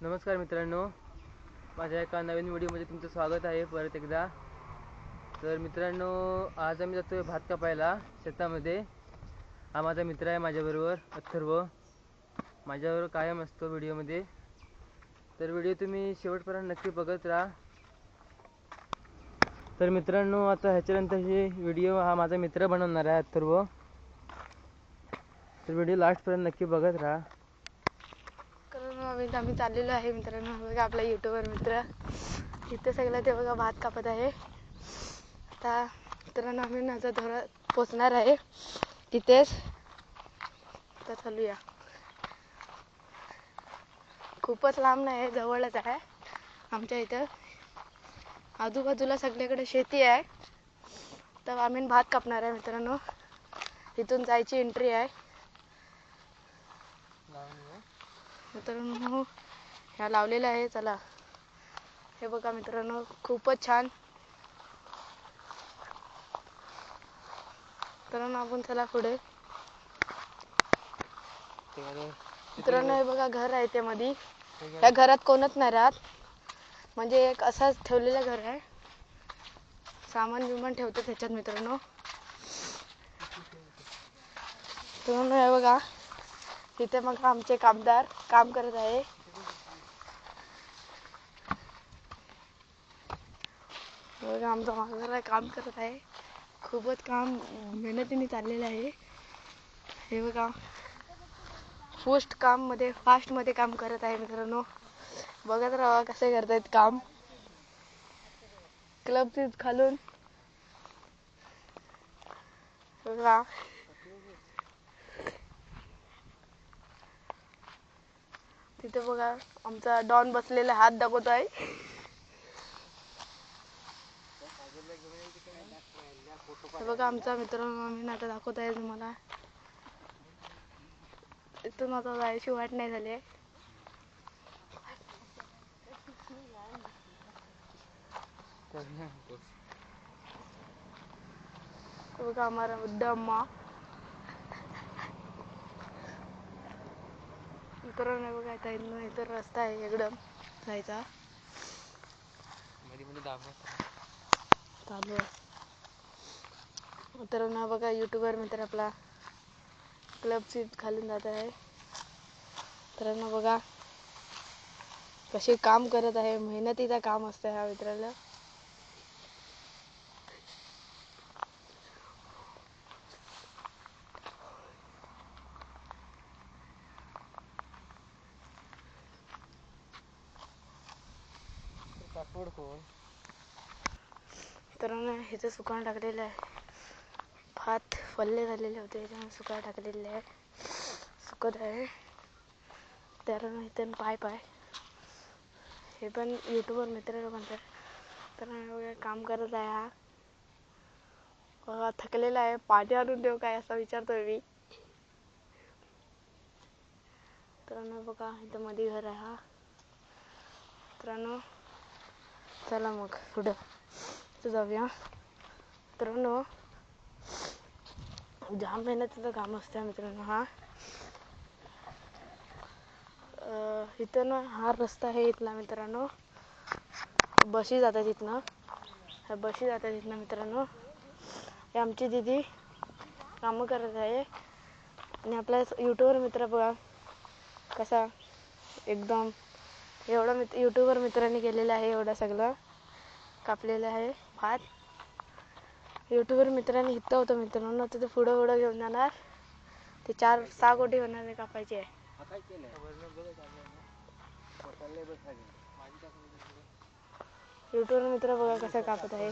नमस्कार मित्रांनो. माझ्या एका नवीन व्हिडिओमध्ये तुमचं स्वागत आहे परत एकदा. तर मित्रांनो आज आम्ही जातोय भात कापायला शेतामध्ये. हा माझा मित्र आहे माझ्याबरोबर अथर्व. माझ्याबरोबर कायम असतो व्हिडिओमध्ये. तर व्हिडिओ तुम्ही शेवटपर्यंत नक्की बघत राहा. तर मित्रांनो आता ह्याच्यानंतर हे व्हिडिओ हा माझा मित्र बनवणार आहे अथर्व. तर व्हिडिओ लास्टपर्यंत नक्की बघत राहा. कारण आम्ही आम्ही चाललेलो आहे मित्रांनो. बघा आपला युट्यूबर मित्र. इथे सगळं ते बघा भात कापत आहे. आता मित्रांनो आम्ही माझा धोरा पोचणार आहे. तिथेच आता चालूया. खूपच लांब नाही आहे जवळच आहे. आमच्या इथं आजूबाजूला सगळीकडे शेती आहे. तर आम्ही भात कापणार आहे मित्रांनो. इथून जायची एंट्री आहे. मित्रांनो ह्या लावलेल्या आहे चला. हे बघा मित्रांनो खूपच छान. मित्रांनो आपण चला पुढे. मित्रांनो हे बघा घर आहे ते मधी या घरात कोणच नाही राहत. म्हणजे एक असाच ठेवलेलं घर आहे. सामान बिमान ठेवतो त्याच्यात मित्रांनो. मित्रांनो हे बघा. तिथे मग आमचे कामदार काम करत आहे. बघा आमचा मागचा काम करत आहे. खूपच काम मेहनतीने चाललेलं आहे. हे बघा. पोस्ट काममध्ये फास्टमध्ये काम करत आहे मित्रांनो. बघत राहा कसे करतायत काम. क्लब खालून. बघा. तिथे बघा आमचा डॉन बसलेला हात दाखवत आहे बघा आमचा मित्र आम्ही आता दाखवत आहे तुम्हाला. इथून आता जायची वाट नाही झाली आहे. बघा आम्हाला बुड्ढा अम्मा मित्रांनो हे बघा आता इथनं इथं रस्ता आहे एकदम. जायचा. चालू आहे. मित्रांनो हा बघा युट्यूबर मित्र आपला क्लब सीट खालून जात आहे. मित्रांनो बघा कसे काम करत आहे. मेहनतीचं काम असतं ह्या मित्राला. हो. मित्रांनो ह्याचं सुकान टाकलेलं आहे. भात फल्ले झालेले होते त्याच्यामुळे सुकान टाकलेले आहे. सुकत आहे. तर इथे पाय पाय. हे पण यूट्यूबवर मित्र म्हणतात. तर वगैरे काम करत आहे हा. बघा, थकलेला आहे. पाणी आणून देऊ काय असा विचारतोय मी. तर बघा इथं मध्ये घर आहे हा. मित्रांनो चला मग पुढं. इथं जाऊया. मित्रांनो जाम मेहनतीचं काम असतं मित्रांनो हा. इथं ना हा रस्ता आहे इथला मित्रांनो. बशी जातात इथनं. ह्या बशी जातात इथनं मित्रांनो. हे आमची दिदी कामं करत आहे. आणि आपला यूट्यूबवर मित्र बघा. कसा एकदम एवढं मित्र यूट्यूबवर मित्रांनी केलेलं आहे एवढं सगळं कापलेलं आहे भात. यूट्यूबवर मित्रांनी इथं होतं मित्रांनो ते पुढं पुढं घेऊन जाणार. ते चार सहा कोटी होणार आहे कापायचे आहे. युट्यूबर मित्र बघा कसं कापत आहे.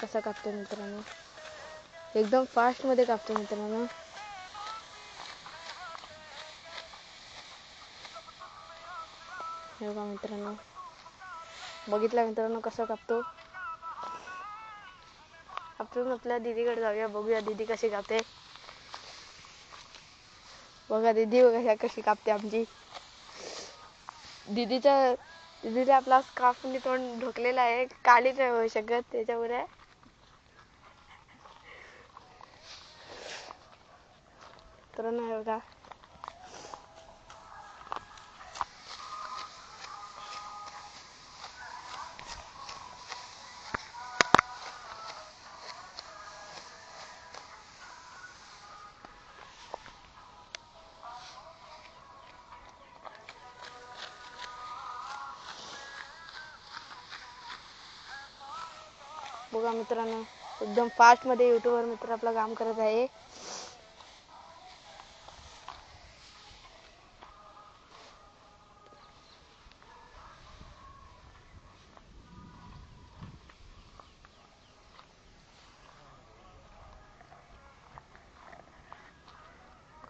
कसा कापतो मित्रांनो? एकदम फास्टमध्ये कापतो मित्रांनो. हे बघा मित्रांनो. बघितला मित्रांनो कसं कापतो? आपण आपल्या दीदीकडे जाऊया बघूया दीदी कशी कापते. बघा दीदी बघा कशी कापते आमची. दीदीच्या दीदीला आपला स्कार्फने तोंड ढोकलेला आहे काळी नाही होऊ शकत त्याच्यामुळे. तर नाही बघा. बघा मित्रांनो एकदम फास्टमध्ये युट्यूबवर मित्र आपलं काम करत आहे.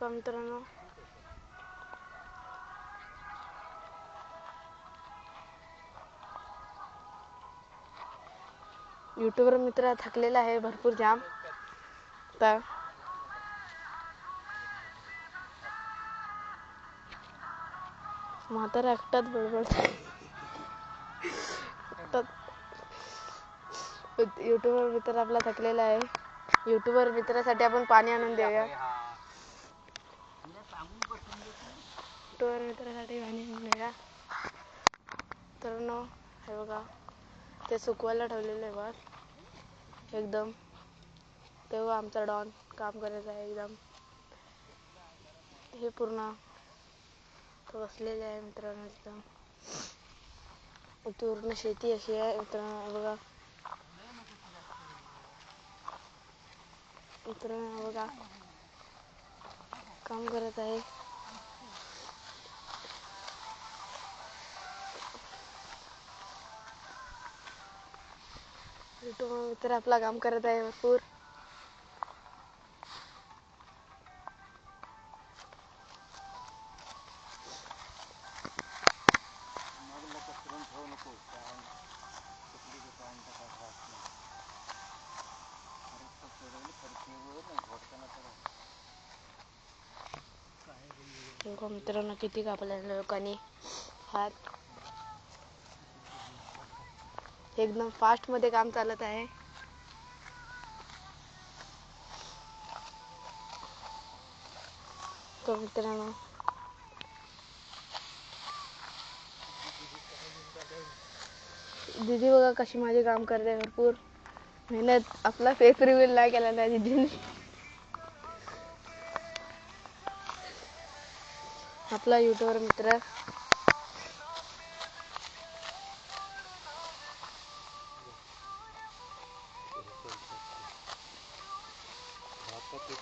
बघा मित्रांनो युट्यूबर मित्र थकलेला आहे भरपूर जाम. तर म्हातारा एकटाच बडबड. युट्यूबर मित्र आपला थकलेला आहे. युट्यूबर मित्रासाठी आपण पाणी आणून देऊया. युट्यूबर मित्रासाठी पाणी आणून तर नो हे बघा ते सुकवायला ठेवलेलं आहे बघ. एकदम. तेव्हा आमचा डॉन काम करत आहे एकदम. हे पूर्ण तो बसलेले आहे मित्रांनो एकदम. पूर्ण शेती अशी आहे मित्रांनो बघा. मित्रांनो बघा. काम करत आहे. तर मित्र आपला काम करत आहे भरपूर. मित्रांनो किती कापल्या लोकांनी हात. एकदम फास्टमध्ये काम चालत आहे. तो मित्रांनो. दीदी बघा कशी माझे काम करते भरपूर. मेहनत आपला फेस रिव्हील नाही केला नाही दीदीने. आपला युट्यूबर मित्र.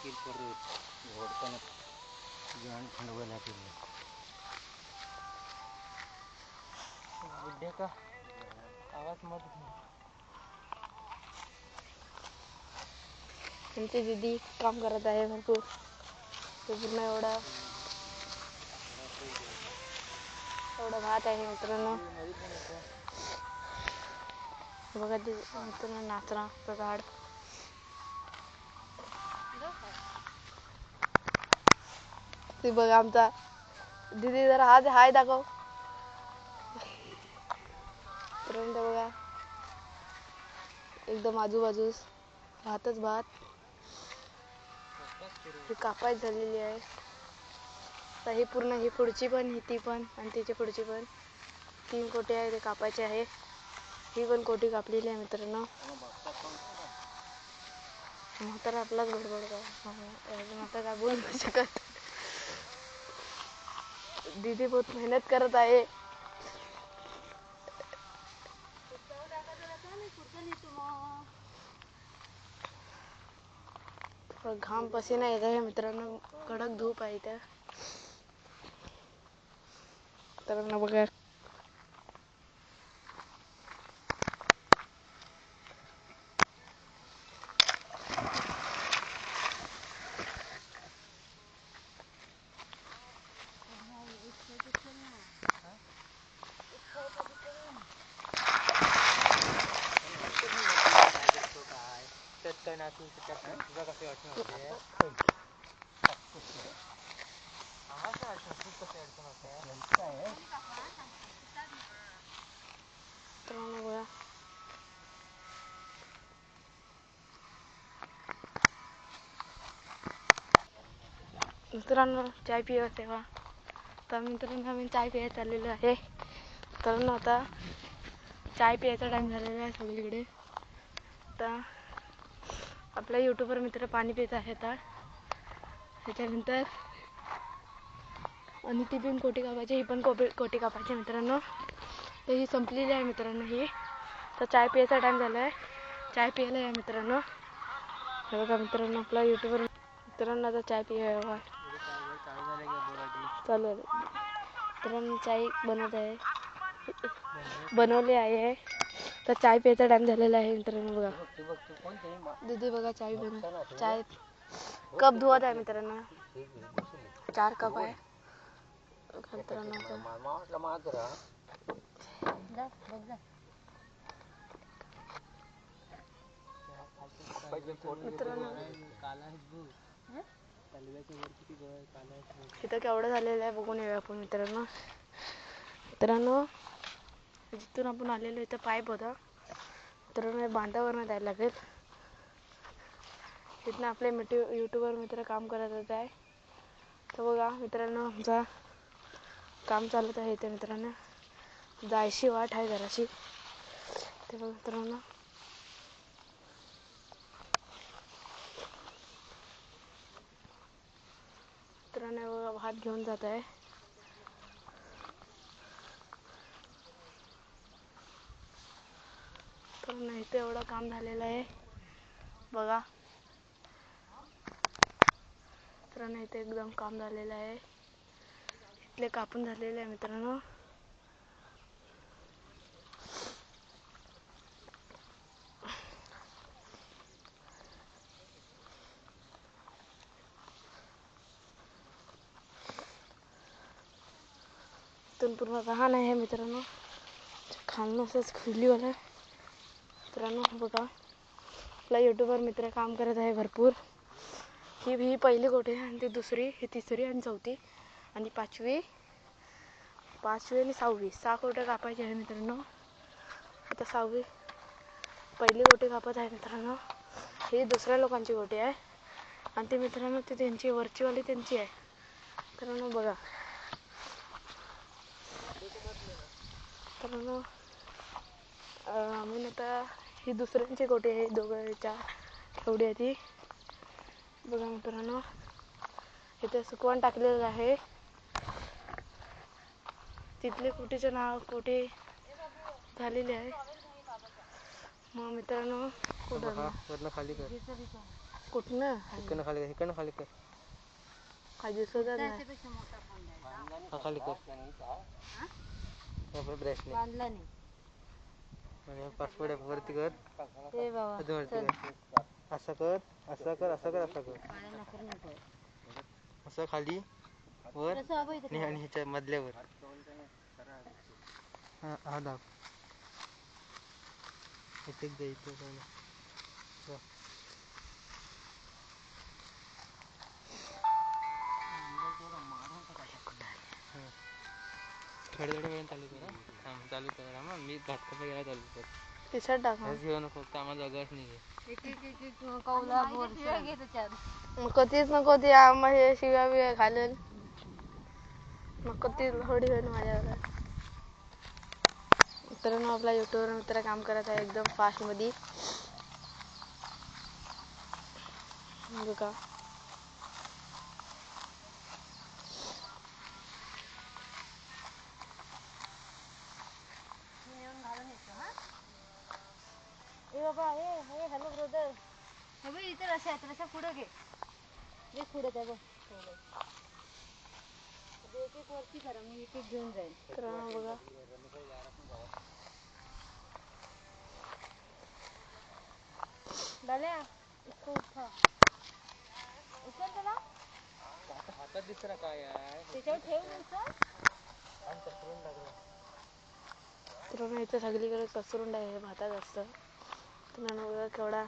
लागतील परत घोडताना जाण खंडवायला बुड्ढे का आवाज मत आमची दीदी काम करत आहे भरपूर. ते पूर्ण एवढा एवढा भात आहे मित्रांनो. बघा ते मित्रांनो नाचना झाड ते बघा आमचा. दीदी जरा हात हाय दाखव. बघा. एकदम आजूबाजूस भातच भात. ही कापाय झालेली आहे. आता ही पूर्ण ही पुढची पण ही ती पण आणि तिची पुढची पण. तीन कोटी आहे ते कापायचे आहे. ही पण कोटी कापलेली आहे मित्रांनो. म्हातारा आपलाच गडबड का अजून आता काय बोलू शकत? दीदी बहुत मेहनत करत आहे. घाम पसीना येत आहे मित्रांनो. कडक धूप आहे त्या मित्रांनो बघा मित्रांनो चाय पिवत तेव्हा. तर मित्रांनो आम्ही चाय प्यायला चाललेलो आहे. तर आता चाय प्यायचा टाईम झालेला आहे सगळीकडे. तर आपला युट्यूबर मित्र पाणी पित आहे आता त्याच्यानंतर आणि ती पण कोटी कापायची ही पण कोपी कोटी कापायची मित्रांनो. तर ही संपलेली आहे मित्रांनो ही. तर चाय प्यायचा टाईम झाला आहे चाय प्यायला या मित्रांनो. हे बघा मित्रांनो आपला युट्यूबर मित्रांनो आता चाय पिया चालू आहे. मित्रांनो चाय बनवत आहे. बनवली आहे. तर चाय प्यायचा टाइम झालेला आहे मित्रांनो बघा. दीदी बघा चाय बनव. चाय कप धुवत आहे मित्रांनो. चार कप आहे. मित्रांनो इथं केवढं झालेलं आहे बघून येऊया आपण मित्रांनो. मित्रांनो जिथून आपण आलेलो इथं पाईप होता तर बांधावरनं जायला लागेल. तिथनं आपले मिट्यू यूट्यूबर मित्र काम करत होत. आहे तर बघा मित्रांनो आमचा काम चालत आहे इथे मित्रांनो. जायची वाट आहे घराची. ते बघा मित्रांनो. मित्रांनो बघा भात घेऊन जात आहे. तर नाही तर एवढं काम झालेलं आहे. बघा. तर नाही तर एकदम काम झालेलं आहे. इथले कापून झालेले आहे मित्रांनो. पूर्ण लहान आहे मित्रांनो. खालनं असंच खुलीवाला आहे. मित्रांनो बघा. आपला यूट्यूबवर मित्र काम करत आहे भरपूर. ही ही पहिली गोटी आहे आणि ती दुसरी ही तिसरी आणि चौथी आणि पाचवी. पाचवी आणि सहावी. सहा गोट्या कापायची आहे मित्रांनो. आता सहावी. पहिली गोटी कापत आहे मित्रांनो. ही दुसऱ्या लोकांची गोटी आहे. आणि ती मित्रांनो ती त्यांची वरचीवाली त्यांची आहे. मित्रांनो बघा. मित्रांनो आम्ही आता ही दुसऱ्यांची गोटी आहे दोघं चार एवढी आहे ती. बघा मित्रांनो इथे सुकवण टाकलेलं आहे. तिथले कुटीचं नाव कुठे झालेले आहे. मग मित्रांनो कुठं खाली कर. कुठनं? इकडनं खाली कर इकडनं खाली कर. काय दिसतच नाही. हा खाली कर. आणि पासवर्ड वरती कर ते बाबा अजून वरती कर असं कर असं कर असं कर असं कर असं खाली वर आणि आणि ह्याच्या मधल्यावर हा हा दाब इथे एक दे इथे जाऊन. जा. हा. थोड्या थोड्या वेळाने चालू कर. थांब चालू कर हा मग मी कसा गेला चालू कर टी शर्ट टाका. हेच घेऊ नको आम्हाला जागाच नाही नको तीच नको ती आम्हा हे शिव्या बिव्या घालेल नको ती थोडी होईल माझ्यावर. मित्रांनो आपला युट्यूबवर मित्र काम करत आहे एकदम फास्टमध्ये. बघा ए बाबा ए हे हॅलो ब्रदर हे बघ इथे रस्या आहेत रस्या पुढे घे. पुढे त्या बघ. ठेवलंय. आता एक एक वरती करा मी एक एक घेऊन जाईल बघा. डाल्या इसको उठा. उचल त्याला. हातात दिसतं काय आहे त्याच्यावर ठेव सगळीकडे कचरून आहे भातात असतं. बघा केवढा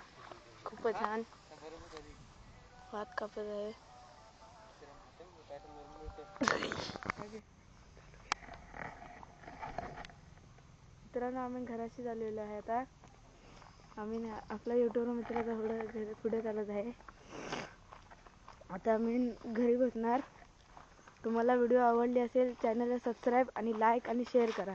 खूपच छान. भात कापत आहे. मित्रांनो आम्ही घराशी झालेलो आहे आता. आम्ही आपला युट्यूबवर मित्राचा पुढे पुढे चालत आहे. आता मी घरी बसणार. तुम्हाला व्हिडिओ आवडली असेल चॅनलला सबस्क्राईब आणि लाईक आणि शेअर करा.